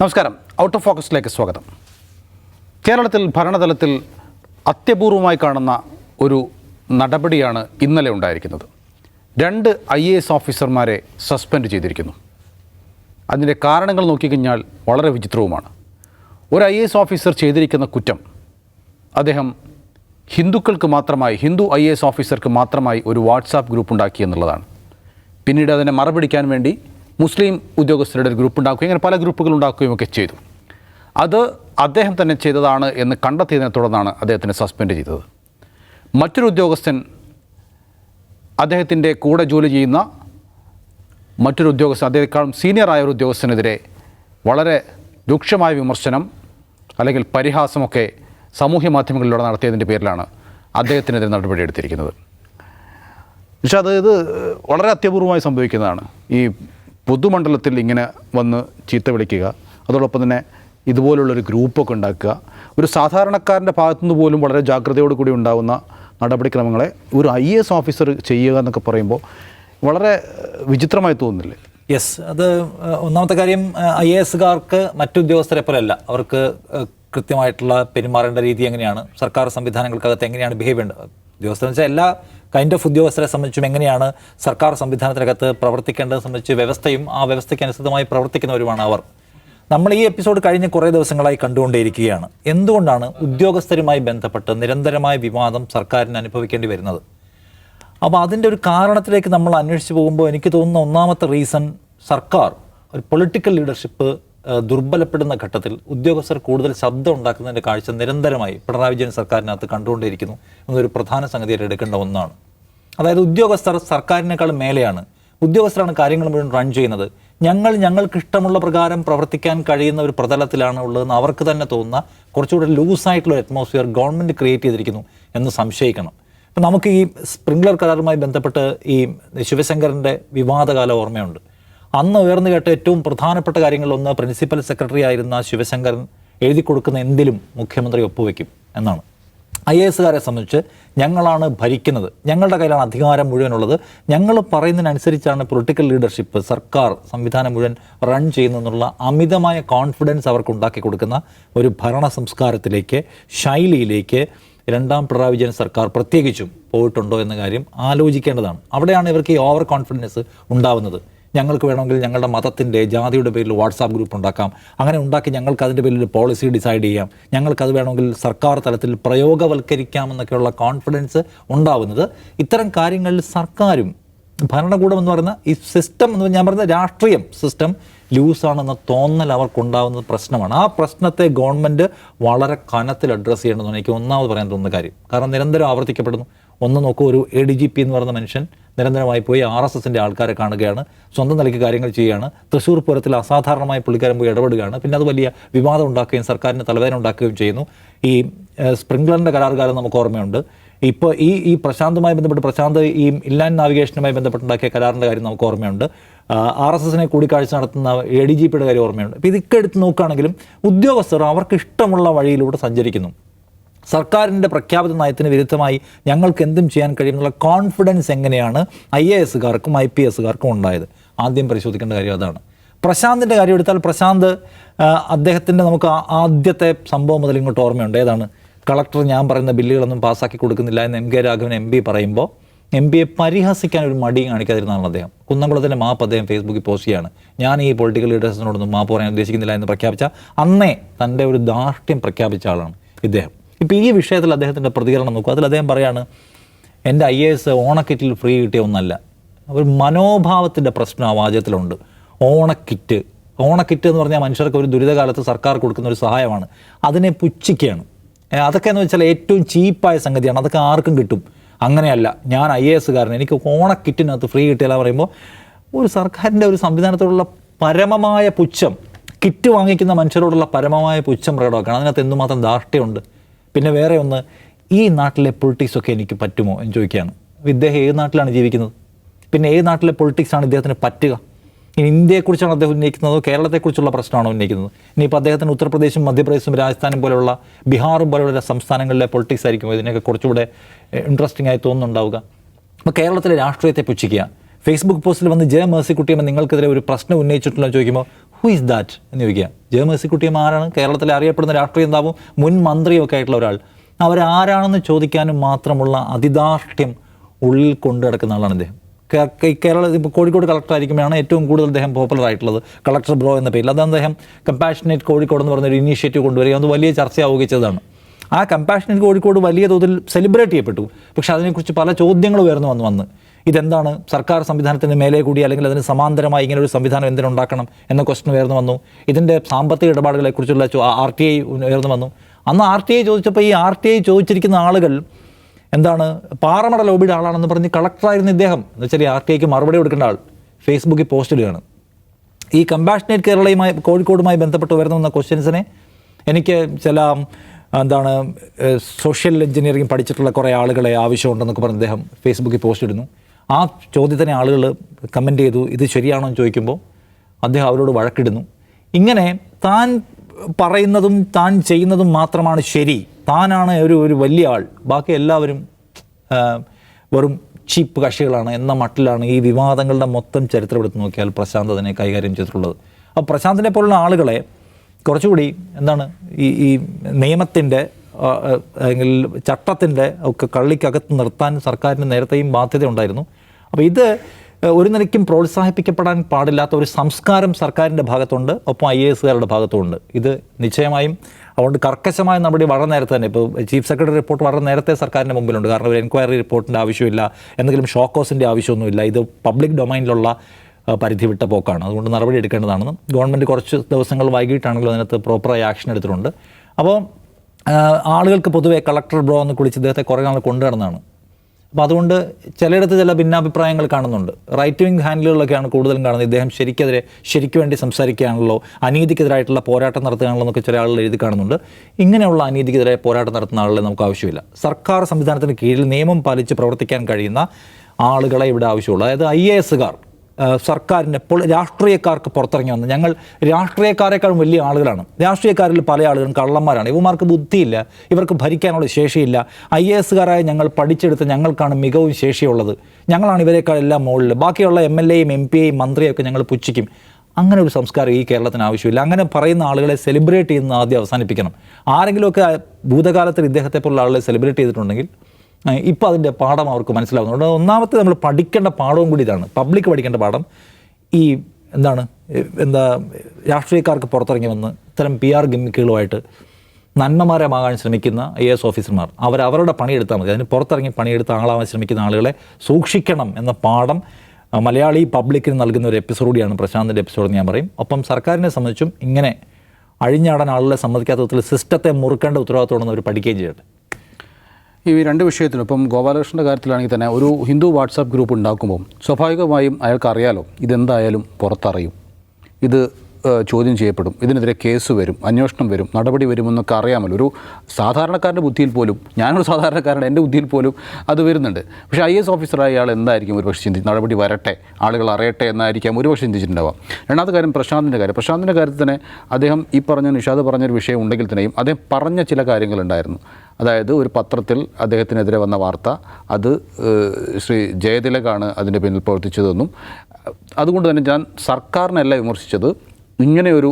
നമസ്കാരം. Out of ഫോക്കസിലേക്ക് സ്വാഗതം. കേരളത്തിൽ ഭരണതലത്തിൽ അത്യപൂർവമായി കാണുന്ന ഒരു നടപടിയാണ് ഇന്നലെ ഉണ്ടായിരിക്കുന്നത്. രണ്ട് ഐ എ എസ് ഓഫീസർമാരെ സസ്പെൻഡ് ചെയ്തിരിക്കുന്നു. അതിന്റെ കാരണങ്ങൾ നോക്കിക്കഴിഞ്ഞാൽ വളരെ വിചിത്രവുമാണ്. ഒരു ഐ എ എസ് ഓഫീസർ ചെയ്തിരിക്കുന്ന കുറ്റം അദ്ദേഹം ഹിന്ദുക്കൾക്ക് മാത്രമായി ഹിന്ദു ഐ എ എസ് ഓഫീസർക്ക് മാത്രമായി ഒരു വാട്സാപ്പ് ഗ്രൂപ്പ് ഉണ്ടാക്കി എന്നുള്ളതാണ്. പിന്നീട് അതിനെ മറപിടിക്കാൻ വേണ്ടി മുസ്ലിം ഉദ്യോഗസ്ഥരുടെ ഒരു ഗ്രൂപ്പ് ഉണ്ടാക്കുകയും അങ്ങനെ പല ഗ്രൂപ്പുകൾ ഉണ്ടാക്കുകയും ഒക്കെ ചെയ്തു. അത് അദ്ദേഹം തന്നെ ചെയ്തതാണ് എന്ന് കണ്ടെത്തിയതിനെ തുടർന്നാണ് അദ്ദേഹത്തിനെ സസ്പെൻഡ് ചെയ്തത്. മറ്റൊരു ഉദ്യോഗസ്ഥൻ അദ്ദേഹത്തിന്റെ കൂടെ ജോലി ചെയ്യുന്ന മറ്റൊരു ഉദ്യോഗസ്ഥൻ അദ്ദേഹത്തെക്കാളും സീനിയറായ ഒരു ഉദ്യോഗസ്ഥനെതിരെ വളരെ രൂക്ഷമായ വിമർശനം അല്ലെങ്കിൽ പരിഹാസമൊക്കെ സാമൂഹ്യ മാധ്യമങ്ങളിലൂടെ നടത്തിയതിന്റെ പേരിലാണ് അദ്ദേഹത്തിനെതിരെ നടപടിയെടുത്തിരിക്കുന്നത് പക്ഷേ അത് ഇത് വളരെ അത്യപൂർവമായി സംഭവിക്കുന്നതാണ് ഈ പൊതുമണ്ഡലത്തിൽ ഇങ്ങനെ വന്ന് ചീത്ത വിളിക്കുക. അതോടൊപ്പം തന്നെ ഇതുപോലുള്ളൊരു ഗ്രൂപ്പൊക്കെ ഉണ്ടാക്കുക. ഒരു സാധാരണക്കാരന്റെ ഭാഗത്തുനിന്ന് പോലും വളരെ ജാഗ്രതയോടു കൂടി ഉണ്ടാകുന്ന നടപടിക്രമങ്ങളെ ഒരു ഐ എസ് ഓഫീസർ ചെയ്യുക എന്നൊക്കെ പറയുമ്പോൾ വളരെ വിചിത്രമായി തോന്നുന്നില്ലേ? യെസ് അത് ഒന്നാമത്തെ കാര്യം ഐ എ എസുകാർക്ക് മറ്റു ഉദ്യോഗസ്ഥരെ പോലെയല്ല. അവർക്ക് കൃത്യമായിട്ടുള്ള പെരുമാറേണ്ട രീതി എങ്ങനെയാണ്? സർക്കാർ സംവിധാനങ്ങൾക്കകത്ത് എങ്ങനെയാണ് ബിഹേവ് ചെയ്യേണ്ടത് ഉദ്യോഗസ്ഥർ വെച്ചാൽ എല്ലാ കൈൻഡ് ഓഫ് ഉദ്യോഗസ്ഥരെ സംബന്ധിച്ചും എങ്ങനെയാണ് സർക്കാർ സംവിധാനത്തിനകത്ത് പ്രവർത്തിക്കേണ്ടത് സംബന്ധിച്ച് വ്യവസ്ഥയും ആ വ്യവസ്ഥയ്ക്ക് അനുസൃതമായി പ്രവർത്തിക്കുന്നവരുമാണ് അവർ. നമ്മൾ ഈ എപ്പിസോഡ് കഴിഞ്ഞ കുറേ ദിവസങ്ങളായി കണ്ടുകൊണ്ടേയിരിക്കുകയാണ്. എന്തുകൊണ്ടാണ് ഉദ്യോഗസ്ഥരുമായി ബന്ധപ്പെട്ട് നിരന്തരമായ വിവാദം സർക്കാരിന് അനുഭവിക്കേണ്ടി വരുന്നത്? അപ്പോൾ അതിന്റെ ഒരു കാരണത്തിലേക്ക് നമ്മൾ അന്വേഷിച്ച് പോകുമ്പോൾ എനിക്ക് തോന്നുന്ന ഒന്നാമത്തെ റീസൺ സർക്കാർ ഒരു പൊളിറ്റിക്കൽ ലീഡർഷിപ്പ് ദുർബലപ്പെടുന്ന ഘട്ടത്തിൽ ഉദ്യോഗസ്ഥർ കൂടുതൽ ശബ്ദം ഉണ്ടാക്കുന്നതിന്റെ കാഴ്ച നിരന്തരമായി പിണറായി വിജയൻ സർക്കാരിനകത്ത് കണ്ടുകൊണ്ടിരിക്കുന്നു എന്നൊരു പ്രധാന സംഗതിയായിട്ട് എടുക്കേണ്ട ഒന്നാണ്. അതായത് ഉദ്യോഗസ്ഥർ സർക്കാരിനേക്കാൾ മേലെയാണ്. ഉദ്യോഗസ്ഥരാണ് കാര്യങ്ങൾ മുഴുവൻ റൺ ചെയ്യുന്നത്. ഞങ്ങൾ ഞങ്ങൾക്ക് ഇഷ്ടമുള്ള പ്രകാരം പ്രവർത്തിക്കാൻ കഴിയുന്ന ഒരു പ്രതലത്തിലാണ് ഉള്ളതെന്ന് അവർക്ക് തന്നെ തോന്നുന്ന കുറച്ചുകൂടെ ലൂസായിട്ടുള്ള ഒരു അറ്റ്മോസ്ഫിയർ ഗവൺമെന്റ് ക്രിയേറ്റ് ചെയ്തിരിക്കുന്നു എന്ന് സംശയിക്കണം. ഇപ്പം നമുക്ക് ഈ സ്പ്രിംഗ്ലർ കരാറുമായി ബന്ധപ്പെട്ട് ഈ ശിവശങ്കറിന്റെ വിവാദകാല ഓർമ്മയുണ്ട്. അന്ന് ഉയർന്നു കേട്ട ഏറ്റവും പ്രധാനപ്പെട്ട കാര്യങ്ങളിലൊന്ന് പ്രിൻസിപ്പൽ സെക്രട്ടറി ആയിരുന്ന ശിവശങ്കരൻ എഴുതി കൊടുക്കുന്ന എന്തിലും മുഖ്യമന്ത്രി ഒപ്പുവെക്കും എന്നാണ്. ഐ എ എസുകാരെ സംബന്ധിച്ച് ഞങ്ങളാണ് ഭരിക്കുന്നത്. ഞങ്ങളുടെ കയ്യിലാണ് അധികാരം മുഴുവനുള്ളത്. ഞങ്ങൾ പറയുന്നതിനനുസരിച്ചാണ് പൊളിറ്റിക്കൽ ലീഡർഷിപ്പ് സർക്കാർ സംവിധാനം മുഴുവൻ റൺ ചെയ്യുന്നതെന്നുള്ള അമിതമായ കോൺഫിഡൻസ് അവർക്ക് ഉണ്ടാക്കി കൊടുക്കുന്ന ഒരു ഭരണ സംസ്കാരത്തിലേക്ക് ശൈലിയിലേക്ക് രണ്ടാം പിണറായി വിജയൻ സർക്കാർ പ്രത്യേകിച്ചും പോയിട്ടുണ്ടോ എന്ന കാര്യം ആലോചിക്കേണ്ടതാണ്. അവിടെയാണ് ഇവർക്ക് ഈ ഓവർ കോൺഫിഡൻസ് ഉണ്ടാവുന്നത്. ഞങ്ങൾക്ക് വേണമെങ്കിൽ ഞങ്ങളുടെ മതത്തിന്റെ ജാതിയുടെ പേരിൽ വാട്സാപ്പ് ഗ്രൂപ്പ് ഉണ്ടാക്കാം. അങ്ങനെ ഉണ്ടാക്കി ഞങ്ങൾക്ക് അതിന്റെ പേരിൽ പോളിസി ഡിസൈഡ് ചെയ്യാം. ഞങ്ങൾക്കത് വേണമെങ്കിൽ സർക്കാർ തലത്തിൽ പ്രയോഗവൽക്കരിക്കാമെന്നൊക്കെയുള്ള കോൺഫിഡൻസ് ഉണ്ടാവുന്നത് ഇത്തരം കാര്യങ്ങളിൽ സർക്കാരും ഭരണകൂടം എന്ന് പറയുന്ന ഈ സിസ്റ്റം എന്ന് ഞാൻ പറയുന്ന രാഷ്ട്രീയം സിസ്റ്റം ലൂസാണെന്ന തോന്നൽ അവർക്കുണ്ടാവുന്നത് പ്രശ്നമാണ്. ആ പ്രശ്നത്തെ ഗവൺമെന്റ് വളരെ കനത്തിൽ അഡ്രസ്സ് ചെയ്യേണ്ടതെന്ന് എനിക്ക് ഒന്നാമത് പറയാൻ തോന്നുന്ന കാര്യം. കാരണം നിരന്തരം ആവർത്തിക്കപ്പെടുന്നു. ഒന്ന് നോക്കൂ ഒരു എ ഡി ജി പി എന്ന് പറയുന്ന മനുഷ്യൻ നിരന്തരമായി പോയി ആർ എസ് എസിന്റെ ആൾക്കാരെ കാണുകയാണ്. സ്വന്തം നിലയ്ക്ക് കാര്യങ്ങൾ ചെയ്യുകയാണ്. തൃശ്ശൂർ പൂരത്തിൽ അസാധാരണമായി പുള്ളിക്കാരൻ പോയി ഇടപെടുകയാണ്. പിന്നെ അത് വലിയ വിവാദം ഉണ്ടാക്കുകയും സർക്കാരിന് തലവേദന ഉണ്ടാക്കുകയും ചെയ്യുന്നു. ഈ സ്പ്രിംഗ്ലറിന്റെ കരാറുകാലം നമുക്ക് ഓർമ്മയുണ്ട്. ഇപ്പോൾ ഈ ഈ പ്രശാന്തുമായി ബന്ധപ്പെട്ട് പ്രശാന്ത് ഈ ഇൻലാൻഡ് നാവിഗേഷനുമായി ബന്ധപ്പെട്ടുണ്ടാക്കിയ കരാറിന്റെ കാര്യം നമുക്ക് ഓർമ്മയുണ്ട്. ആർ എസ് എസിനെ കൂടിക്കാഴ്ച നടത്തുന്ന എ ഡി ജി പിയുടെ കാര്യം ഓർമ്മയുണ്ട്. അപ്പോൾ ഇതൊക്കെ എടുത്ത് നോക്കുകയാണെങ്കിലും ഉദ്യോഗസ്ഥർ അവർക്ക് ഇഷ്ടമുള്ള വഴിയിലൂടെ സഞ്ചരിക്കുന്നു. സർക്കാരിന്റെ പ്രഖ്യാപിത നയത്തിന് വിരുദ്ധമായി ഞങ്ങൾക്ക് എന്തും ചെയ്യാൻ കഴിയുമെന്നുള്ള കോൺഫിഡൻസ് എങ്ങനെയാണ് ഐ എ എസുകാർക്കും ഐ പി എസുകാർക്കും ഉണ്ടായത്? ആദ്യം പരിശോധിക്കേണ്ട കാര്യം അതാണ്. പ്രശാന്തിന്റെ കാര്യം എടുത്താൽ പ്രശാന്ത് അദ്ദേഹത്തിന്റെ നമുക്ക് ആദ്യത്തെ സംഭവം മുതൽ ഇങ്ങോട്ട് ഓർമ്മയുണ്ട്. ഏതാണ്? കളക്ടർ ഞാൻ പറയുന്ന ബില്ലുകളൊന്നും പാസ്സാക്കി കൊടുക്കുന്നില്ല എന്ന് M K Raghavan M P പറയുമ്പോൾ എം പിയെ പരിഹസിക്കാൻ ഒരു മടി കാണിക്കാതിരുന്നതാണ് അദ്ദേഹം. കുന്നംകുളത്തിന്റെ മാപ്പ് അദ്ദേഹം ഫേസ്ബുക്കിൽ പോസ്റ്റ് ചെയ്യാണ് ഞാൻ ഈ പൊളിറ്റിക്കൽ ലീഡേഴ്സിനോടൊന്നും മാപ്പ് പറയാൻ ഉദ്ദേശിക്കുന്നില്ല എന്ന് പ്രഖ്യാപിച്ച അന്നേ തന്റെ ഒരു ധാർഷ്ട്യം പ്രഖ്യാപിച്ച ആളാണ് ഇദ്ദേഹം. ഇപ്പോൾ ഈ വിഷയത്തിൽ അദ്ദേഹത്തിന്റെ പ്രതികരണം നോക്കുക അതിൽ അദ്ദേഹം പറയാണ് എന്റെ ഐ എ എസ് ഓണക്കിറ്റിൽ ഫ്രീ കിട്ടിയ ഒന്നല്ല. ഒരു മനോഭാവത്തിന്റെ പ്രശ്നം ആ വാചകത്തിലുണ്ട്. ഓണക്കിറ്റ്. ഓണക്കിറ്റ് എന്ന് പറഞ്ഞാൽ മനുഷ്യർക്ക് ഒരു ദുരിതകാലത്ത് സർക്കാർ കൊടുക്കുന്ന ഒരു സഹായമാണ്. അതിനെ പുച്ഛിക്കുകയാണ്. അതൊക്കെ എന്ന് വെച്ചാൽ ഏറ്റവും ചീപ്പായ സംഗതിയാണ്. അതൊക്കെ ആർക്കും കിട്ടും. അങ്ങനെയല്ല. ഞാൻ ഐ എ എസ്സുകാരൻ. എനിക്ക് ഓണക്കിറ്റിനകത്ത് ഫ്രീ കിട്ടിയാലെന്ന് പറയുമ്പോൾ ഒരു സർക്കാരിന്റെ ഒരു സംവിധാനത്തോടുള്ള പരമമായ പുച്ഛം കിറ്റ് വാങ്ങിക്കുന്ന മനുഷ്യരോടുള്ള പരമമായ പുച്ഛം പ്രകടമാക്കണം. അതിനകത്ത് എന്തുമാത്രം ധാർഷ്ട്യമുണ്ട്. പിന്നെ വേറെ ഒന്ന് ഈ നാട്ടിലെ പൊളിറ്റിക്സൊക്കെ എനിക്ക് പറ്റുമോ എന്ന് ചോദിക്കുകയാണ്. ഇദ്ദേഹം ഏത് നാട്ടിലാണ് ജീവിക്കുന്നത്? പിന്നെ ഏത് നാട്ടിലെ പൊളിറ്റിക്സാണ് ഇദ്ദേഹത്തിന് പറ്റുക? ഇനി ഇന്ത്യയെക്കുറിച്ചാണ് അദ്ദേഹം ഉന്നയിക്കുന്നതോ? കേരളത്തെക്കുറിച്ചുള്ള പ്രശ്നമാണോ ഉന്നയിക്കുന്നത്? ഇനിയിപ്പോൾ അദ്ദേഹത്തിന് ഉത്തർപ്രദേശും മധ്യപ്രദേശും രാജസ്ഥാനും പോലെയുള്ള ബീഹാറും പോലെയുള്ള സംസ്ഥാനങ്ങളിലെ പൊളിറ്റിക്സ് ആയിരിക്കും ഇതിനൊക്കെ കുറച്ചുകൂടെ ഇൻട്രസ്റ്റിംഗ് ആയി തോന്നുന്നുണ്ടാവുക. അപ്പോൾ കേരളത്തിലെ രാഷ്ട്രീയത്തെ പുച്ഛിക്കുക ഫേസ്ബുക്ക് പോസ്റ്റിൽ വന്ന് ജയ മേഴ്സിക്കുട്ടിയമ്മ നിങ്ങൾക്കെതിരെ ഒരു പ്രശ്നം ഉന്നയിച്ചിട്ടുള്ള ചോദിക്കുമ്പോൾ ഹു ഇസ് ദാറ്റ് എന്ന് ചോദിക്കുക. ജെ മേഴ്സിക്കുട്ടിയമ്മ ആരാണ്? കേരളത്തിലെ അറിയപ്പെടുന്ന രാഷ്ട്രീയ നേതാവും മുൻ മന്ത്രിയൊക്കെ ആയിട്ടുള്ള ഒരാൾ. അവരാരാണെന്ന് ചോദിക്കാനും മാത്രമുള്ള അതിദാർഷ്ട്യം ഉള്ളിൽ കൊണ്ടു നടക്കുന്ന ആളാണ് കേ- കേരള ഇപ്പോൾ കോഴിക്കോട് കളക്ടർ ആയിരിക്കുമ്പോഴാണ് ഏറ്റവും കൂടുതൽ അദ്ദേഹം പോപ്പുലർ ആയിട്ടുള്ളത്. കളക്ടർ ബ്രോ എന്ന പേരിൽ. അത് അദ്ദേഹം കമ്പാഷനേറ്റ് കോഴിക്കോട് എന്ന് പറഞ്ഞൊരു ഇനീഷ്യേറ്റീവ് കൊണ്ടുവരിക. അത് വലിയ ചർച്ചയാവുകയും ചെയ്തതാണ്. ആ കമ്പാഷനേറ്റ് കോഴിക്കോട് വലിയ തോതിൽ സെലിബ്രേറ്റ് ചെയ്യപ്പെട്ടു. പക്ഷേ അതിനെക്കുറിച്ച് പല ചോദ്യങ്ങൾ ഉയർന്നു വന്ന് വന്ന്. ഇതെന്താണ്? സർക്കാർ സംവിധാനത്തിന് മേലെ കൂടി അല്ലെങ്കിൽ അതിന് സമാന്തരമായി ഇങ്ങനെ ഒരു സംവിധാനം എന്തിനുണ്ടാക്കണം എന്ന ക്വസ്റ്റൻ ഉയർന്നു വന്നു. ഇതിന്റെ സാമ്പത്തിക ഇടപാടുകളെക്കുറിച്ചുള്ള ആർ ടി ഐ ഉയർന്നു വന്നു. അന്ന് ആർ ടി ഐ ചോദിച്ചപ്പോൾ ഈ ആർ ടി ഐ ചോദിച്ചിരിക്കുന്ന ആളുകൾ എന്താണ്? പാറമട ലോബിയുടെ ആളാണെന്ന് പറഞ്ഞ് കളക്ടറായിരുന്ന ഇദ്ദേഹം. എന്ന് വെച്ചാൽ ആർ ടി ഐക്ക് മറുപടി കൊടുക്കേണ്ട ആൾ ഫേസ്ബുക്കിൽ പോസ്റ്റ് ഇടുകയാണ്. ഈ കമ്പാഷനേറ്റ് കേരളയുമായി കോഴിക്കോടുമായി ബന്ധപ്പെട്ട് ഉയർന്നു വന്ന ക്വസ്റ്റ്യൻസിനെ എനിക്ക് ചില എന്താണ് സോഷ്യൽ എഞ്ചിനീയറിംഗ് പഠിച്ചിട്ടുള്ള കുറേ ആളുകളെ ആവശ്യമുണ്ടെന്നൊക്കെ പറഞ്ഞ് അദ്ദേഹം ഫേസ്ബുക്കിൽ പോസ്റ്റ് ഇടുന്നു. ആ ചോദ്യത്തിന് ആളുകൾ കമന്റ് ചെയ്തു ഇത് ശരിയാണോ എന്ന് ചോദിക്കുമ്പോൾ അദ്ദേഹം അവരോട് വഴക്കിടുന്നു. ഇങ്ങനെ താൻ പറയുന്നതും താൻ ചെയ്യുന്നതും മാത്രമാണ് ശരി. താനാണ് ഒരു ഒരു വലിയ ആൾ. ബാക്കി എല്ലാവരും വെറും ചീപ്പ് കക്ഷികളാണ് എന്ന മട്ടിലാണ് ഈ വിവാദങ്ങളുടെ മൊത്തം ചരിത്രം എടുത്ത് നോക്കിയാൽ പ്രശാന്ത് അതിനെ കൈകാര്യം ചെയ്തിട്ടുള്ളത്. അപ്പോൾ പ്രശാന്തിനെ പോലുള്ള ആളുകളെ കുറച്ചുകൂടി എന്താണ് ഈ ഈ നിയമത്തിന്റെ അല്ലെങ്കിൽ ചട്ടത്തിന്റെ ഒക്കെ കള്ളിക്കകത്ത് നിർത്താൻ സർക്കാരിന് നേരത്തെയും ബാധ്യത ഉണ്ടായിരുന്നു. അപ്പോൾ ഇത് ഒരു നിലയ്ക്കും പ്രോത്സാഹിപ്പിക്കപ്പെടാൻ പാടില്ലാത്ത ഒരു സംസ്കാരം സർക്കാരിന്റെ ഭാഗത്തുണ്ട്. ഒപ്പം ഐ എ എസുകാരുടെ ഭാഗത്തുമുണ്ട്. ഇത് നിശ്ചയമായും അതുകൊണ്ട് കർക്കശമായ നടപടി വളരെ നേരത്തെ തന്നെ. ഇപ്പോൾ ചീഫ് സെക്രട്ടറി റിപ്പോർട്ട് വളരെ നേരത്തെ സർക്കാരിന്റെ മുമ്പിലുണ്ട്. കാരണം ഒരു എൻക്വയറി റിപ്പോർട്ടിന്റെ ആവശ്യമില്ല. എന്തെങ്കിലും ഷോക്കോസിന്റെ ആവശ്യമൊന്നുമില്ല. ഇത് പബ്ലിക് ഡൊമൈനിലുള്ള പരിധി വിട്ട പോക്കാണ്. അതുകൊണ്ട് നടപടി എടുക്കേണ്ടതാണെന്ന് ഗവൺമെന്റ് കുറച്ച് ദിവസങ്ങൾ വൈകിട്ടാണെങ്കിലും അതിനകത്ത് പ്രോപ്പറായി ആക്ഷൻ എടുത്തിട്ടുണ്ട്. അപ്പോൾ ആളുകൾക്ക് പൊതുവേ കളക്ടർ ബ്രോ എന്ന് കുളിച്ച് ഇദ്ദേഹത്തെ കുറേ നാൾ കൊണ്ടുവരുന്നതാണ് അപ്പം അപ്പോൾ അതുകൊണ്ട് ചിലയിടത്ത് ചില ഭിന്നാഭിപ്രായങ്ങൾ കാണുന്നുണ്ട്. റൈറ്റ് വിങ് ഹാൻഡിലുകളൊക്കെയാണ് കൂടുതലും കാണുന്നത്. ഇദ്ദേഹം ശരിക്കെതിരെ ശരിക്കു വേണ്ടി സംസാരിക്കുകയാണല്ലോ. അനീതിക്കെതിരായിട്ടുള്ള പോരാട്ടം നടത്തുകയാണല്ലോ എന്നൊക്കെ ചില ആളുകൾ എഴുതി കാണുന്നുണ്ട്. ഇങ്ങനെയുള്ള അനീതിക്കെതിരെ പോരാട്ടം നടത്തുന്ന ആളുകളെ നമുക്ക് ആവശ്യമില്ല. സർക്കാർ സംവിധാനത്തിന് കീഴിൽ നിയമം പാലിച്ച് പ്രവർത്തിക്കാൻ കഴിയുന്ന ആളുകളെ ഇവിടെ ആവശ്യമുള്ളൂ. അതായത് ഐ എ എസുകാർ സർക്കാരിന്റെ ഇപ്പോൾ രാഷ്ട്രീയക്കാർക്ക് പുറത്തിറങ്ങി വന്ന് ഞങ്ങൾ രാഷ്ട്രീയക്കാരെക്കാളും വലിയ ആളുകളാണ്. രാഷ്ട്രീയക്കാരിൽ പല ആളുകളും കള്ളന്മാരാണ്. ഇവമാർക്ക് ബുദ്ധിയില്ല. ഇവർക്ക് ഭരിക്കാനുള്ള ശേഷിയില്ല. ഐ എ എസുകാരായ ഞങ്ങൾ പഠിച്ചെടുത്ത് ഞങ്ങൾക്കാണ് മികവും ശേഷിയുള്ളത്. ഞങ്ങളാണ് ഇവരെക്കാൾ എല്ലാം മുകളിൽ. ബാക്കിയുള്ള എം എൽ എയും എം പി എയും മന്ത്രിയൊക്കെ ഞങ്ങൾ പുച്ഛിക്കും. അങ്ങനെ ഒരു സംസ്കാരം ഈ കേരളത്തിന് ആവശ്യമില്ല. അങ്ങനെ പറയുന്ന ആളുകളെ സെലിബ്രേറ്റ് ചെയ്യുന്ന ആദ്യം അവസാനിപ്പിക്കണം. ആരെങ്കിലുമൊക്കെ ഭൂതകാലത്തിൽ ഇദ്ദേഹത്തെ പോലുള്ള ആളുകളെ സെലിബ്രേറ്റ് ചെയ്തിട്ടുണ്ടെങ്കിൽ ഇപ്പോൾ അതിന്റെ പാഠം അവർക്ക് മനസ്സിലാവുന്നുണ്ട്. ഒന്നാമത്തെ നമ്മൾ പഠിക്കേണ്ട പാഠവും കൂടി ഇതാണ്. പബ്ലിക് പഠിക്കേണ്ട പാഠം. ഈ എന്താണ് എന്താ രാഷ്ട്രീയക്കാർക്ക് പുറത്തിറങ്ങി വന്ന് ഇത്തരം പി ആർ ഗിമ്മിക്കുകളുമായിട്ട് നന്മമാരമാകാൻ ശ്രമിക്കുന്ന ഐ എസ് ഓഫീസർമാർ അവരവരുടെ പണിയെടുത്താൽ മതി. അതിന് പുറത്തിറങ്ങി പണിയെടുത്ത് ആളാവാൻ ശ്രമിക്കുന്ന ആളുകളെ സൂക്ഷിക്കണം എന്ന പാഠം മലയാളി പബ്ലിക്കിന് നൽകുന്ന ഒരു എപ്പിസോഡ് കൂടിയാണ്. പ്രശാന്തിന്റെ എപ്പിസോഡ് ഞാൻ പറയും. ഒപ്പം സർക്കാരിനെ സംബന്ധിച്ചും ഇങ്ങനെ അഴിഞ്ഞാടാൻ ആളുകളെ സമ്മതിക്കാത്ത വിധത്തിൽ സിസ്റ്റത്തെ മുറുക്കേണ്ട ഉത്തരവാദിത്തമാണെന്ന് അവർ പഠിക്കുകയും ചെയ്യട്ടെ. ഈ രണ്ട് വിഷയത്തിലും ഇപ്പം ഗോപാലകൃഷ്ണന്റെ കാര്യത്തിലാണെങ്കിൽ തന്നെ ഒരു ഹിന്ദു വാട്സാപ്പ് ഗ്രൂപ്പ് ഉണ്ടാക്കുമ്പോൾ സ്വാഭാവികമായും അയാൾക്കറിയാലോ ഇതെന്തായാലും പുറത്തറിയും. ഇത് ചോദ്യം ചെയ്യപ്പെടും. ഇതിനെതിരെ കേസ് വരും അന്വേഷണം വരും നടപടി വരുമെന്നൊക്കെ അറിയാമല്ലോ. ഒരു സാധാരണക്കാരന്റെ ബുദ്ധിയിൽ പോലും ഞാനൊരു സാധാരണക്കാരന്റെ എന്റെ ബുദ്ധിയിൽ പോലും അത് വരുന്നുണ്ട്. പക്ഷേ ഐ എസ് ഓഫീസറായ അയാൾ എന്തായിരിക്കും ഒരു പക്ഷേ ചിന്തിച്ച് നടപടി വരട്ടെ ആളുകൾ അറിയട്ടെ എന്നായിരിക്കാം ഒരു പക്ഷേ ചിന്തിച്ചിട്ടുണ്ടാവാം രണ്ടാമത്തെ കാര്യം പ്രശാന്തിന്റെ കാര്യം. പ്രശാന്തിന്റെ കാര്യത്തിൽ തന്നെ അദ്ദേഹം ഈ പറഞ്ഞ നിഷാദ് പറഞ്ഞൊരു വിഷയം ഉണ്ടെങ്കിൽ തന്നെയും അദ്ദേഹം പറഞ്ഞ ചില കാര്യങ്ങളുണ്ടായിരുന്നു. അതായത് ഒരു പത്രത്തിൽ അദ്ദേഹത്തിനെതിരെ വന്ന വാർത്ത അത് ശ്രീ ജയതിലകാണ് അതിന്റെ പിന്നിൽ പ്രവർത്തിച്ചതെന്നും അതുകൊണ്ട് തന്നെ ഞാൻ സർക്കാരിനല്ല വിമർശിച്ചത് ഇങ്ങനെയൊരു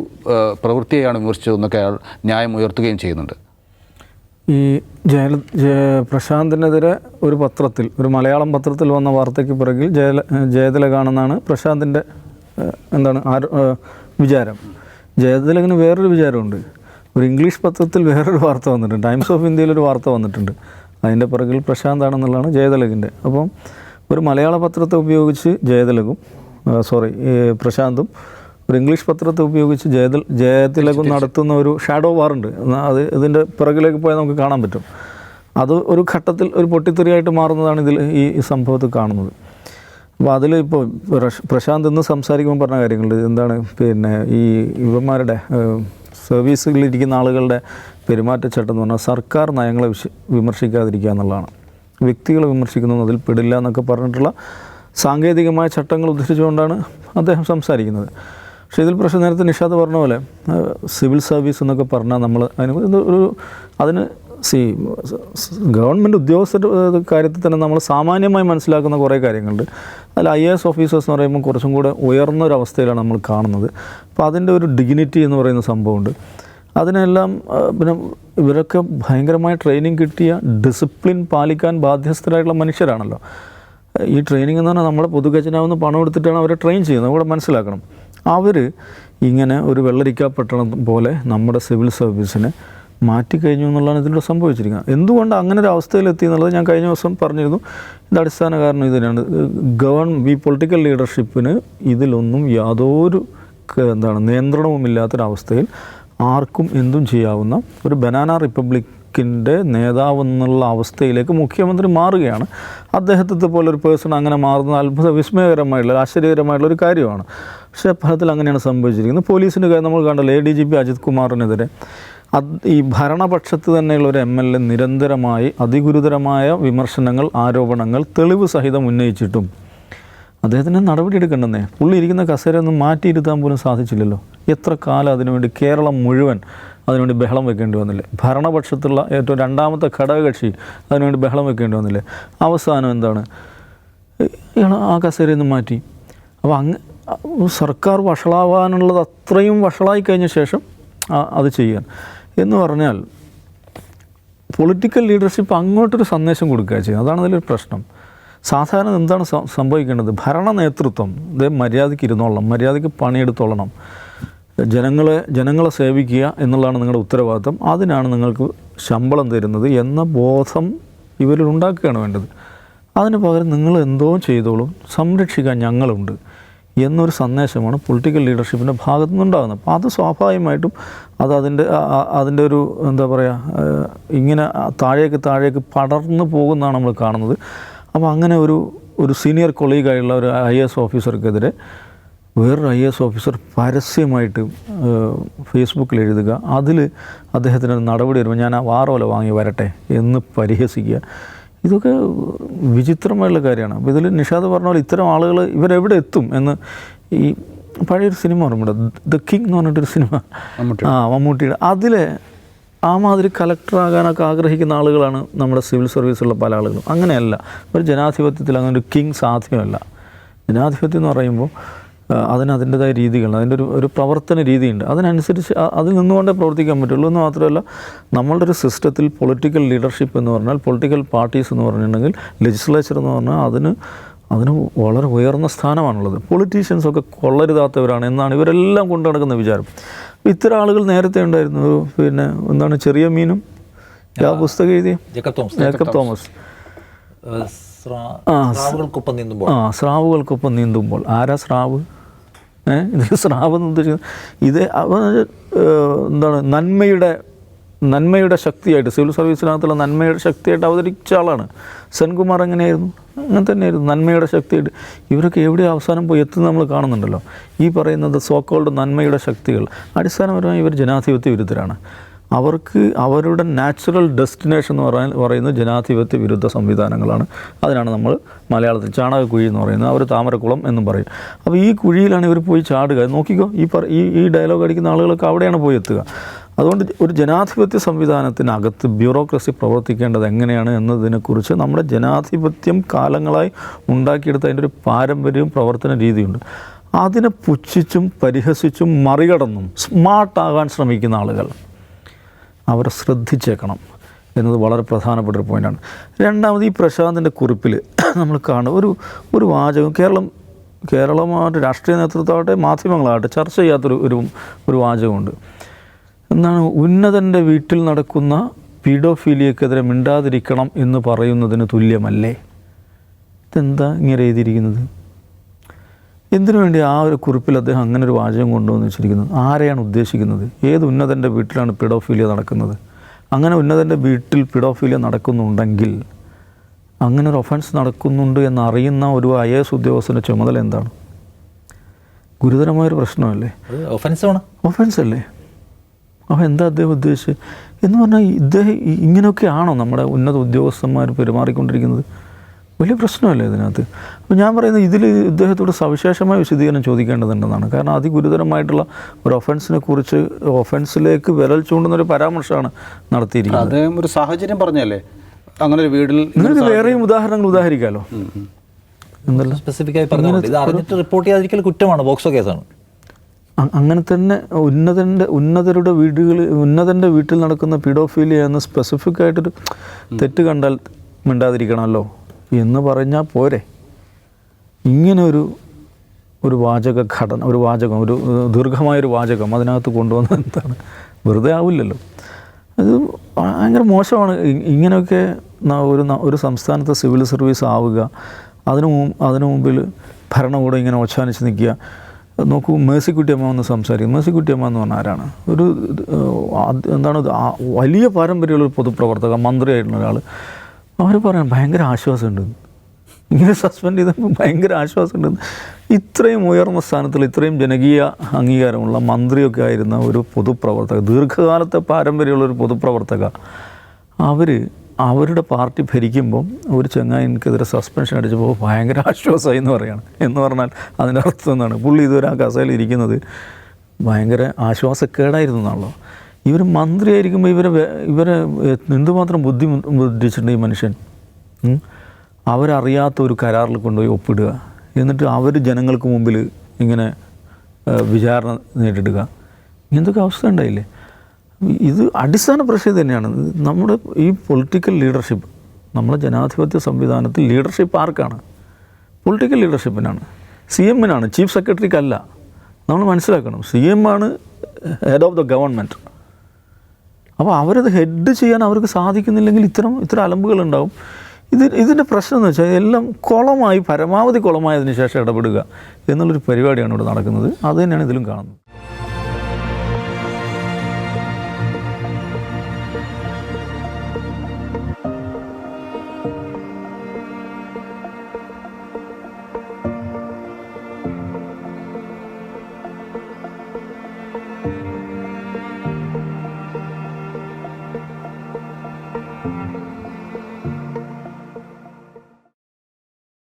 പ്രവൃത്തിയെയാണ് വിമർശിച്ചതെന്നൊക്കെ അയാൾ ന്യായം ഉയർത്തുകയും ചെയ്യുന്നുണ്ട്. ഈ ജയ പ്രശാന്തിനെതിരെ ഒരു പത്രത്തിൽ ഒരു മലയാളം പത്രത്തിൽ വന്ന വാർത്തയ്ക്ക് പിറകിൽ ജയല ജയതിലകാണെന്നാണ് പ്രശാന്തിന്റെ എന്താണ് വിചാരം. ജയതിലകന് വേറൊരു വിചാരമുണ്ട്. ഒരു ഇംഗ്ലീഷ് പത്രത്തിൽ വേറൊരു വാർത്ത വന്നിട്ടുണ്ട്. ടൈംസ് ഓഫ് ഇന്ത്യയിൽ ഒരു വാർത്ത വന്നിട്ടുണ്ട്. അതിന്റെ പിറകിൽ പ്രശാന്താണെന്നുള്ളതാണ് ജയതിലകിന്റെ അപ്പം ഒരു മലയാള പത്രത്തെ ഉപയോഗിച്ച് ജയതിലകും സോറി പ്രശാന്തും ഒരു ഇംഗ്ലീഷ് പത്രത്തെ ഉപയോഗിച്ച് ജയതിൽ ജയതിലകും നടത്തുന്ന ഒരു ഷാഡോ വാറുണ്ട്. അത് ഇതിന്റെ പുറകിലേക്ക് പോയാൽ നമുക്ക് കാണാൻ പറ്റും. അത് ഒരു ഘട്ടത്തിൽ ഒരു പൊട്ടിത്തെറിയായിട്ട് മാറുന്നതാണ് ഇതിൽ ഈ സംഭവത്തിൽ കാണുന്നത്. അപ്പോൾ അതിൽ ഇപ്പോൾ പ്രശാന്ത് ഇന്ന് സംസാരിക്കുമ്പോൾ പറഞ്ഞ കാര്യങ്ങൾ എന്താണ് പിന്നെ ഈ ഇവന്മാരുടെ സർവീസുകളിലിരിക്കുന്ന ആളുകളുടെ പെരുമാറ്റച്ചട്ടം എന്ന് പറഞ്ഞാൽ സർക്കാർ നയങ്ങളെ വിശ വിമർശിക്കാതിരിക്കുക എന്നുള്ളതാണ്. വ്യക്തികളെ വിമർശിക്കുന്നത് അതിൽ പെടില്ല എന്നൊക്കെ പറഞ്ഞിട്ടുള്ള സാങ്കേതികമായ ചട്ടങ്ങൾ ഉദ്ധരിച്ചുകൊണ്ടാണ് അദ്ദേഹം സംസാരിക്കുന്നത്. പക്ഷേ ഇതിൽ പ്രശ്നം നേരത്തെ നിഷാദ് പറഞ്ഞ പോലെ സിവിൽ സർവീസ് എന്നൊക്കെ പറഞ്ഞാൽ നമ്മൾ അതിന് ഒരു അതിന് സി ഗവൺമെന്റ് ഉദ്യോഗസ്ഥരുടെ കാര്യത്തിൽ തന്നെ നമ്മൾ സാമാന്യമായി മനസ്സിലാക്കുന്ന കുറേ കാര്യങ്ങളുണ്ട്. അതിൽ ഐ എ എസ് ഓഫീസേഴ്സ് എന്ന് പറയുമ്പോൾ കുറച്ചും കൂടെ ഉയർന്നൊരവസ്ഥയിലാണ് നമ്മൾ കാണുന്നത്. അപ്പോൾ അതിന്റെ ഒരു ഡിഗ്നിറ്റി എന്ന് പറയുന്ന സംഭവമുണ്ട്. അതിനെല്ലാം പിന്നെ ഇവരൊക്കെ ഭയങ്കരമായ ട്രെയിനിങ് കിട്ടിയ ഡിസിപ്ലിൻ പാലിക്കാൻ ബാധ്യസ്ഥരായിട്ടുള്ള മനുഷ്യരാണല്ലോ. ഈ ട്രെയിനിങ് എന്ന് പറഞ്ഞാൽ നമ്മുടെ പൊതുഗജനാവുന്ന പണം എടുത്തിട്ടാണ് അവരെ ട്രെയിൻ ചെയ്യുന്നത്. അവിടെ മനസ്സിലാക്കണം. അവർ ഇങ്ങനെ ഒരു വെള്ളരിക്കപ്പെട്ടണം പോലെ നമ്മുടെ സിവിൽ സർവീസിനെ മാറ്റിക്കഴിഞ്ഞു എന്നുള്ളതാണ് ഇതിലൂടെ സംഭവിച്ചിരിക്കുന്നത്. എന്തുകൊണ്ട് അങ്ങനെ ഒരു അവസ്ഥയിലെത്തി എന്നുള്ളത് ഞാൻ കഴിഞ്ഞ ദിവസം പറഞ്ഞിരുന്നു. ഇത് അടിസ്ഥാന കാരണം ഇത് തന്നെയാണ്. ഗവൺ ഈ പൊളിറ്റിക്കൽ ലീഡർഷിപ്പിന് ഇതിലൊന്നും യാതൊരു എന്താണ് നിയന്ത്രണവുമില്ലാത്തൊരവസ്ഥയിൽ ആർക്കും എന്തും ചെയ്യാവുന്ന ഒരു ബനാന റിപ്പബ്ലിക്കിന്റെ നേതാവെന്നുള്ള അവസ്ഥയിലേക്ക് മുഖ്യമന്ത്രി മാറുകയാണ്. അദ്ദേഹത്തെ പോലെ ഒരു പേഴ്സൺ അങ്ങനെ മാറുന്നത് അത്ഭുത വിസ്മയകരമായിട്ടുള്ള ആശ്ചര്യകരമായിട്ടുള്ള ഒരു കാര്യമാണ്. പക്ഷേ ഫലത്തിൽ അങ്ങനെയാണ് സംഭവിച്ചിരിക്കുന്നത്. പോലീസിന്റെ കാര്യം നമ്മൾ കണ്ടല്ലോ. A D G P Ajith കുമാറിനെതിരെ ഈ ഭരണപക്ഷത്ത് തന്നെയുള്ള ഒരു എം എൽ എ നിരന്തരമായി അതിഗുരുതരമായ വിമർശനങ്ങൾ ആരോപണങ്ങൾ തെളിവ് സഹിതം ഉന്നയിച്ചിട്ടും അദ്ദേഹത്തിന് നടപടി എടുക്കണ്ടെന്നേ. പുള്ളി ഇരിക്കുന്ന കസേര ഒന്നും മാറ്റിയിരുത്താൻ പോലും സാധിച്ചില്ലല്ലോ. എത്ര കാലം അതിനുവേണ്ടി കേരളം മുഴുവൻ അതിനുവേണ്ടി ബഹളം വെക്കേണ്ടി വന്നില്ലേ? ഭരണപക്ഷത്തുള്ള ഏറ്റവും രണ്ടാമത്തെ ഘടകകക്ഷി അതിനുവേണ്ടി ബഹളം വെക്കേണ്ടി വന്നില്ലേ? അവസാനം എന്താണ്? ഇയാൾ ആ കസേര ഒന്ന് മാറ്റി. അപ്പോൾ അങ്ങ് സർക്കാർ വഷളാവാനുള്ളത് അത്രയും വഷളായി കഴിഞ്ഞ ശേഷം അത് ചെയ്യാൻ. എന്ന് പറഞ്ഞാൽ പൊളിറ്റിക്കൽ ലീഡർഷിപ്പ് അങ്ങോട്ടൊരു സന്ദേശം കൊടുക്കുക ചെയ്യുന്നത്. അതാണ് അതിലൊരു പ്രശ്നം. സാധാരണ എന്താണ് സംഭവിക്കേണ്ടത്? ഭരണ നേതൃത്വം ഇത് മര്യാദയ്ക്ക് ഇരുന്നോളണം മര്യാദയ്ക്ക് പണിയെടുത്തോളണം. ജനങ്ങളെ ജനങ്ങളെ സേവിക്കുക എന്നുള്ളതാണ് നിങ്ങളുടെ ഉത്തരവാദിത്തം. അതിനാണ് നിങ്ങൾക്ക് ശമ്പളം തരുന്നത് എന്ന ബോധം ഇവരിൽ ഉണ്ടാക്കുകയാണ് വേണ്ടത്. അതിന് പകരം നിങ്ങൾ എന്തോ ചെയ്തോളും സംരക്ഷിക്കാൻ ഞങ്ങളുണ്ട്. എന്നൊരു സന്ദേശമാണ് പൊളിറ്റിക്കൽ ലീഡർഷിപ്പിന്റെ ഭാഗത്തു നിന്നുണ്ടാകുന്നത് അപ്പോൾ അത് സ്വാഭാവികമായിട്ടും അത് അതിന്റെ അതിന്റെ ഒരു എന്താ പറയുക ഇങ്ങനെ താഴേക്ക് താഴേക്ക് പടർന്നു പോകുന്നതാണ് നമ്മൾ കാണുന്നത്. അപ്പോൾ അങ്ങനെ ഒരു ഒരു സീനിയർ കൊളീഗായുള്ള ഒരു ഐ എസ് ഓഫീസർക്കെതിരെ വേറൊരു ഐ എസ് ഓഫീസർ പരസ്യമായിട്ട് ഫേസ്ബുക്കിൽ എഴുതുക. അതിൽ അദ്ദേഹത്തിനൊരു നടപടി വരുമ്പോൾ ഞാൻ ആ വാറോല വാങ്ങി വരട്ടെ എന്ന് പരിഹസിക്കുക. ഇതൊക്കെ വിചിത്രമായുള്ള കാര്യമാണ്. അപ്പോൾ ഇതിൽ നിഷാദ് പറഞ്ഞ പോലെ ഇത്തരം ആളുകൾ ഇവരെവിടെ എത്തും എന്ന് ഈ പഴയൊരു സിനിമ ഓർമ്മയുണ്ട്? ദ കിങ് എന്ന് പറഞ്ഞിട്ടൊരു സിനിമ. ആ മമ്മൂട്ടിയുടെ. അതിലെ ആ മാതിരി കലക്ടറാകാനൊക്കെ ആഗ്രഹിക്കുന്ന ആളുകളാണ് നമ്മുടെ സിവിൽ സർവീസുള്ള പല ആളുകളും. അങ്ങനെയല്ല. ഒരു ജനാധിപത്യത്തിൽ അങ്ങനെ ഒരു കിങ് സാധ്യമല്ല. ജനാധിപത്യം എന്ന് പറയുമ്പോൾ അതിന് അതിന്റെതായ രീതികളുണ്ട് അതിന്റെ ഒരു ഒരു പ്രവർത്തന രീതിയുണ്ട്. അതിനനുസരിച്ച് അതിൽ നിന്നുകൊണ്ടേ പ്രവർത്തിക്കാൻ പറ്റുള്ളൂ എന്ന് മാത്രമല്ല നമ്മളുടെ ഒരു സിസ്റ്റത്തിൽ പൊളിറ്റിക്കൽ ലീഡർഷിപ്പ് എന്ന് പറഞ്ഞാൽ പൊളിറ്റിക്കൽ പാർട്ടീസ് എന്ന് പറഞ്ഞിട്ടുണ്ടെങ്കിൽ ലെജിസ്ലേച്ചർ എന്ന് പറഞ്ഞാൽ അതിന് അതിന് വളരെ ഉയർന്ന സ്ഥാനമാണുള്ളത്. പൊളിറ്റീഷ്യൻസൊക്കെ കൊള്ളരുതാത്തവരാണ് എന്നാണ് ഇവരെല്ലാം കൊണ്ടു നടക്കുന്ന വിചാരം. ഇത്തരം ആളുകൾ നേരത്തെ ഉണ്ടായിരുന്നു. പിന്നെ എന്താണ് ചെറിയ മീനും? ആ പുസ്തകം എഴുതിയ ജേക്കബ് തോമസ്. ജേക്കബ് തോമസ്. സ്രാവുകൾക്കൊപ്പം നീന്തുമ്പോൾ. ആ സ്രാവുകൾക്കൊപ്പം നീന്തുമ്പോൾ. ആരാ സ്രാവ്? ഏഹ് ഇത് സ്രാവ് എന്ന് ഉദ്ദേശിക്കുന്നത് ഇത് അവ എന്താണ് നന്മയുടെ നന്മയുടെ ശക്തിയായിട്ട് സിവിൽ സർവീസിനകത്തുള്ള നന്മയുടെ ശക്തിയായിട്ട് അവതരിച്ച ആളാണ്. സെൻകുമാർ എങ്ങനെയായിരുന്നു? അങ്ങനെ തന്നെയായിരുന്നു. നന്മയുടെ ശക്തിയായിട്ട്. ഇവരൊക്കെ എവിടെ അവസാനം പോയി എത്തുന്നത് നമ്മൾ കാണുന്നുണ്ടല്ലോ. ഈ പറയുന്നത് സോക്കോൾഡ് നന്മയുടെ ശക്തികൾ. അടിസ്ഥാനപരമായി ഇവർ ജനാധിപത്യ വിരുദ്ധരാണ്. അവർക്ക് അവരുടെ നാച്ചുറൽ ഡെസ്റ്റിനേഷൻ എന്ന് പറയാൻ പറയുന്നത് ജനാധിപത്യ വിരുദ്ധ സംവിധാനങ്ങളാണ്. അതിനാണ് നമ്മൾ മലയാളത്തിൽ ചാണകക്കുഴി എന്ന് പറയുന്നത്. അവർ താമരക്കുളം എന്നും പറയും. അപ്പോൾ ഈ കുഴിയിലാണ് ഇവർ പോയി ചാടുക. നോക്കിക്കോ ഈ പറ ഈ ഈ ഡയലോഗ് അടിക്കുന്ന ആളുകളൊക്കെ അവിടെയാണ് പോയി എത്തുക. അതുകൊണ്ട് ഒരു ജനാധിപത്യ സംവിധാനത്തിനകത്ത് ബ്യൂറോക്രസി പ്രവർത്തിക്കേണ്ടത് എങ്ങനെയാണ് എന്നതിനെക്കുറിച്ച് നമ്മുടെ ജനാധിപത്യം കാലങ്ങളായി ഉണ്ടാക്കിയെടുത്ത അതിന്റെ ഒരു പാരമ്പര്യവും പ്രവർത്തന രീതിയുണ്ട്. അതിനെ പുച്ഛിച്ചും പരിഹസിച്ചും മറികടന്നും സ്മാർട്ടാകാൻ ശ്രമിക്കുന്ന ആളുകൾ. അവരെ ശ്രദ്ധിച്ചേക്കണം എന്നത് വളരെ പ്രധാനപ്പെട്ട ഒരു പോയിന്റാണ് രണ്ടാമത് ഈ പ്രശാന്തിന്റെ കുറിപ്പിൽ നമ്മൾ കാണുന്ന ഒരു ഒരു വാചകം കേരളം കേരളമായിട്ട് രാഷ്ട്രീയ നേതൃത്വമാകട്ടെ മാധ്യമങ്ങളാകട്ടെ ചർച്ച ചെയ്യാത്തൊരു ഒരു ഒരു വാചകമുണ്ട്. എന്താണ് ഉന്നതന്റെ വീട്ടിൽ നടക്കുന്ന പീഡോഫീലിയക്കെതിരെ മിണ്ടാതിരിക്കണം എന്ന് പറയുന്നതിന് തുല്യമല്ലേ? ഇതെന്താ ഇങ്ങനെ എഴുതിയിരിക്കുന്നത്? എന്തിനു വേണ്ടി ആ ഒരു കുറിപ്പിൽ അദ്ദേഹം അങ്ങനെ ഒരു വാചകം കൊണ്ടുവന്ന് വെച്ചിരിക്കുന്നത് ആരെയാണ് ഉദ്ദേശിക്കുന്നത്? ഏത് ഉന്നതന്റെ വീട്ടിലാണ് പിഡോഫീലിയ നടക്കുന്നത്? അങ്ങനെ ഉന്നതന്റെ വീട്ടിൽ പിഡോഫീലിയ നടക്കുന്നുണ്ടെങ്കിൽ അങ്ങനെ ഒരു ഒഫൻസ് നടക്കുന്നുണ്ട് എന്നറിയുന്ന ഒരു ഐ എസ് ഉദ്യോഗസ്ഥന്റെ ചുമതല എന്താണ്? ഗുരുതരമായൊരു പ്രശ്നമല്ലേ? അത് ഒഫൻസീവാണ് ഒഫൻസ് അല്ലേ? അപ്പോൾ എന്താ അദ്ദേഹം ഉദ്ദേശിച്ചത്? എന്ന് പറഞ്ഞാൽ ഇദ്ദേഹം ഇങ്ങനെയൊക്കെയാണോ നമ്മുടെ ഉന്നത ഉദ്യോഗസ്ഥന്മാർ പെരുമാറിക്കൊണ്ടിരിക്കുന്നത്? വലിയ പ്രശ്നമല്ലേ ഇതിനകത്ത്? അപ്പോൾ ഞാൻ പറയുന്നത് ഇതിൽ ഇദ്ദേഹത്തോട് സവിശേഷമായ വിശദീകരണം ചോദിക്കേണ്ടതുണ്ടെന്നാണ്. കാരണം അതിഗുരുതരമായിട്ടുള്ള ഒരു ഒഫൻസിനെ കുറിച്ച് ഒഫൻസിലേക്ക് വിരൽ ചൂണ്ടുന്ന ഒരു പരാമർശമാണ് നടത്തിയിരിക്കുന്നത്. അദ്ദേഹം ഒരു സാഹചര്യം പറഞ്ഞല്ലേ? അങ്ങനെ ഒരു വീട്ടിൽ നിങ്ങൾക്ക് വേറെയും ഉദാഹരണങ്ങൾ ഉദാഹരിക്കാമല്ലോ എന്നല്ല സ്പെസിഫിക്കായി ഇത് അറിഞ്ഞിട്ട് റിപ്പോർട്ട് ചെയ്യാതിരിക്കൽ കുറ്റമാണ്. ബോക്സോ കേസാണ്. അ- അങ്ങനെ തന്നെ ഉന്നതന്റെ ഉന്നതരുടെ വീടുകളിൽ ഉന്നതന്റെ വീട്ടിൽ നടക്കുന്ന പിഡോഫീലിയ എന്ന സ്പെസിഫിക് ആയിട്ടൊരു തെറ്റ് കണ്ടാൽ മിണ്ടാതിരിക്കണമല്ലോ. എന്ന് പറഞ്ഞാൽ പോരെ. ഇങ്ങനൊരു ഒരു ഒരു വാചക ഘടന ഒരു വാചകം ഒരു ദീർഘമായൊരു വാചകം അതിനകത്ത് കൊണ്ടുവന്നത് എന്താണ്? വെറുതെ ആവില്ലല്ലോ. അത് ഭയങ്കര മോശമാണ്. ഇങ്ങനെയൊക്കെ ഒരു ഒരു സംസ്ഥാനത്തെ സിവിൽ സർവീസ് ആവുക അതിനു അതിനു മുമ്പിൽ ഭരണകൂടം ഇങ്ങനെ ഒച്ചാനിച്ച് നിൽക്കുക. നോക്കൂ മേഴ്സിക്കുട്ടിയമ്മ എന്ന് സംസാരിക്കും. മേഴ്സിക്കുട്ടിയമ്മ എന്ന് പറഞ്ഞാൽ ആരാണ്? ഒരു എന്താണ് വലിയ പാരമ്പര്യമുള്ള ഒരു പൊതുപ്രവർത്തക മന്ത്രിയായിട്ടുള്ള ഒരാൾ അവർ പറയാൻ ഭയങ്കര ആശ്വാസമുണ്ട്. ഇങ്ങനെ സസ്പെൻഡ് ചെയ്തപ്പോൾ ഭയങ്കര ആശ്വാസമുണ്ട്. ഇത്രയും ഉയർന്ന സ്ഥാനത്തിൽ ഇത്രയും ജനകീയ അംഗീകാരമുള്ള മന്ത്രിയൊക്കെ ആയിരുന്ന ഒരു പൊതുപ്രവർത്തക ദീർഘകാലത്തെ പാരമ്പര്യമുള്ള ഒരു പൊതുപ്രവർത്തക അവർ അവരുടെ പാർട്ടി ഭരിക്കുമ്പം ഒരു ചങ്ങായിനെതിരെ സസ്പെൻഷൻ അടിച്ചപ്പോൾ ഭയങ്കര ആശ്വാസമായി എന്ന് പറയുകയാണ് എന്ന് പറഞ്ഞാൽ അതിന്റെ അർത്ഥം എന്താണ്? പുള്ളി ഇതുവരെ ആ കസയിൽ ഇരിക്കുന്നത് ഭയങ്കര ആശ്വാസക്കേടായിരുന്നു എന്നാണല്ലോ. ഇവർ മന്ത്രിയായിരിക്കുമ്പോൾ ഇവരെ ഇവരെ എന്തുമാത്രം ബുദ്ധി ബുദ്ധിച്ചിട്ടുണ്ട് ഈ മനുഷ്യൻ? അവരറിയാത്ത ഒരു കരാറിൽ കൊണ്ടുപോയി ഒപ്പിടുക. എന്നിട്ട് അവർ ജനങ്ങൾക്ക് മുമ്പിൽ ഇങ്ങനെ വിചാരണ നേരിടുക. ഇങ്ങനത്തെ അവസ്ഥ ഉണ്ടായില്ലേ? ഇത് അടിസ്ഥാന പ്രശ്നം തന്നെയാണ്. നമ്മുടെ ഈ പൊളിറ്റിക്കൽ ലീഡർഷിപ്പ് നമ്മുടെ ജനാധിപത്യ സംവിധാനത്തിൽ ലീഡർഷിപ്പ് ആർക്കാണ്? പൊളിറ്റിക്കൽ ലീഡർഷിപ്പിനാണ്. സി എമ്മിനാണ് ചീഫ് സെക്രട്ടറിക്കല്ല. നമ്മൾ മനസ്സിലാക്കണം സി എം ആണ് ഹെഡ് ഓഫ് ദ ഗവൺമെന്റ്. അപ്പോൾ അവരത് ഹെഡ് ചെയ്യാൻ അവർക്ക് സാധിക്കുന്നില്ലെങ്കിൽ ഇത്തരം ഇത്തരം അലമ്പുകൾ ഉണ്ടാവും. ഇത് ഇതിന്റെ പ്രശ്നം എന്ന് വെച്ചാൽ എല്ലാം കുളമായി പരമാവധി കുളമായതിനു ശേഷം ഇടപെടുക എന്നുള്ളൊരു പരിപാടിയാണ് ഇവിടെ നടക്കുന്നത്. അത് തന്നെയാണ് ഇതിലും കാണുന്നത്.